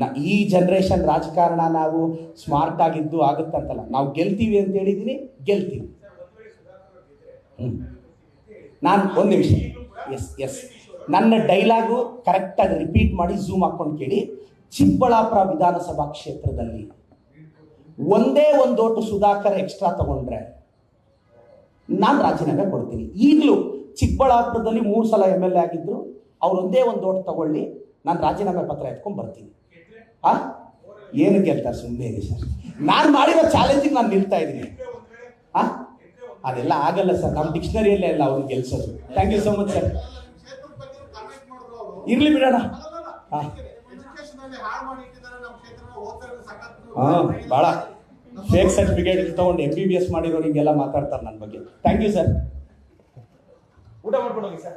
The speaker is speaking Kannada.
ನ, ಈ ಜನ್ರೇಷನ್ ರಾಜಕಾರಣ ನಾವು ಸ್ಮಾರ್ಟ್ ಆಗಿದ್ದು ಆಗುತ್ತಂತಲ್ಲ. ನಾವು ಗೆಲ್ತೀವಿ ಅಂತ ಹೇಳಿದೀನಿ, ಗೆಲ್ತೀವಿ. ನಾನು ಒಂದು ನಿಮಿಷ. ಎಸ್ ಎಸ್ ನನ್ನ ಡೈಲಾಗು ಕರೆಕ್ಟಾಗಿ ರಿಪೀಟ್ ಮಾಡಿ ಝೂಮ್ ಹಾಕೊಂಡು ಕೇಳಿ. ಚಿಕ್ಕಬಳ್ಳಾಪುರ ವಿಧಾನಸಭಾ ಕ್ಷೇತ್ರದಲ್ಲಿ ಒಂದೇ ಒಂದು ಓಟು ಸುಧಾಕರ್ ಎಕ್ಸ್ಟ್ರಾ ತಗೊಂಡ್ರೆ ನಾನು ರಾಜೀನಾಮೆ ಕೊಡ್ತೀನಿ. ಈಗಲೂ ಚಿಕ್ಕಬಳ್ಳಾಪುರದಲ್ಲಿ ಮೂರು ಸಲ ಎಂ ಎಲ್ ಎ ಆಗಿದ್ರು, ಅವ್ರು ಒಂದೇ ಒಂದು ಓಟ್ ತಗೊಳ್ಳಿ, ನಾನು ರಾಜೀನಾಮೆ ಪತ್ರ ಎತ್ಕೊಂಡು ಬರ್ತೀನಿ. ಆ? ಏನು ಗೆಲ್ತಾರೆ ಸುಮ್ಮನೆ ಸರ್. ನಾನು ಮಾಡಿರೋ ಚಾಲೆಂಜಿಗೆ ನಾನು ನಿಲ್ತಾ ಇದ್ದೀನಿ. ಆ? ಅದೆಲ್ಲ ಆಗಲ್ಲ ಸರ್. ನಮ್ಮ ಡಿಕ್ಷನರಿಯಲ್ಲೇ ಅಲ್ಲ ಅವ್ರಿಗೆ ಗೆಲ್ಸೋದು. Thank you so much sir ಇರ್ಲಿ ಬಿಡೋಣ. ಹಾ. ಹಾಂ ಭಾಳ ಫೇಕ್ ಸರ್ಟಿಫಿಕೇಟ್ ತೊಗೊಂಡು ಎಂ ಬಿ ಬಿ ಎಸ್ ಮಾಡಿರೋರಿಗೆಲ್ಲ ಮಾತಾಡ್ತಾರೆ ನನ್ನ ಬಗ್ಗೆ. ಥ್ಯಾಂಕ್ ಯು ಸರ್ ಊಟ ಮಾಡ್ಕೊಂಡು ಹೋಗಿ ಸರ್